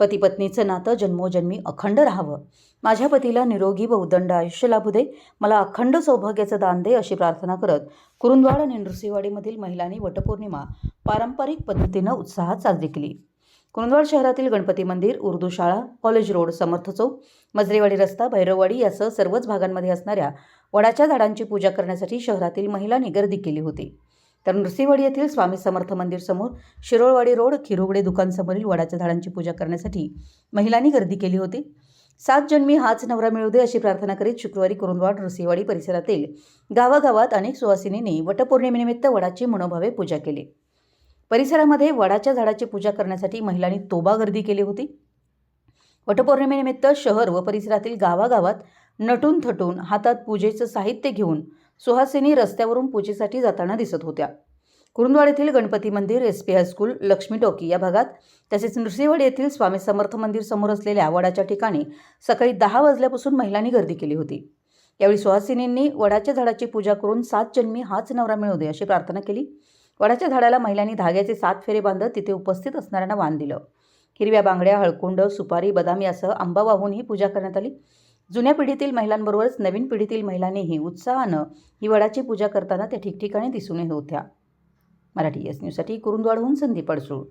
पतीपत्नीचं नातं जन्मोजन्मी अखंड राहावं. माझ्या पतीला निरोगी व उदंड आयुष्य लाभू दे. मला अखंड सौभाग्याचं दान दे अशी प्रार्थना करत कुरुंदवाड आणि नृसिंहवाडीमधील महिलांनी वटपौर्णिमा पारंपरिक पद्धतीनं उत्साहात साजरी केली. कुरुंदवाड शहरातील गणपती मंदिर उर्दू शाळा कॉलेज रोड समर्थ चौक मजरेवाडी रस्ता भैरववाडी यासह सर्वच भागांमध्ये असणाऱ्या वडाच्या झाडांची पूजा करण्यासाठी शहरातील महिलांनी गर्दी केली होती. तर नृसिंहवाडी येथील स्वामी समर्थ मंदिर समोर शिरोळवाडी रोड खिरोगडे दुकानसमोरील वडाच्या झाडांची पूजा करण्यासाठी महिलांनी गर्दी केली होती. सात जन्मी हाच नवरा मिळू दे अशी प्रार्थना करीत शुक्रवारी कुरुंदवाड नृसिंहवाडी परिसरातील गावागावात अनेक सुवासिनींनी वटपौर्णिमेनिमित्त वडाची मनोभावे पूजा केली. परिसरामध्ये वडाच्या झाडाची पूजा करण्यासाठी महिलांनी तोबा गर्दी केली होती. वटपौर्णिमेनिमित्त शहर व परिसरातील गावागावात नटून थटून हातात पूजेचं साहित्य घेऊन सुहासिनी रस्त्यावरून पूजेसाठी जाताना दिसत होत्या. कुरुंदवाड येथील गणपती मंदिर S P high school Laxmi talkie या भागात तसेच नृसिंहवाडी येथील स्वामी समर्थ मंदिर समोर असलेल्या वडाच्या ठिकाणी सकाळी दहा वाजल्यापासून महिलांनी गर्दी केली होती. यावेळी सुहासिनींनी वडाच्या झाडाची पूजा करून सात जन्मी हाच नवरा मिळू दे अशी प्रार्थना केली. वडाच्या झाडाला महिलांनी धाग्याचे सात फेरे बांधत तिथे उपस्थित असणाऱ्यांना वाण दिलं. हिरव्या बांगड्या हळकुंड सुपारी बदाम यासह आंबा वाहून ही पूजा करण्यात आली. जुन्या पिढीतील महिलांबरोबरच नवीन पिढीतील महिलांनीही उत्साहानं ही वडाची पूजा करताना त्या ठिकठिकाणी दिसून येत होत्या. मराठी एस न्यूजसाठी कुरुंदवाडहून संदीप अडसूळ.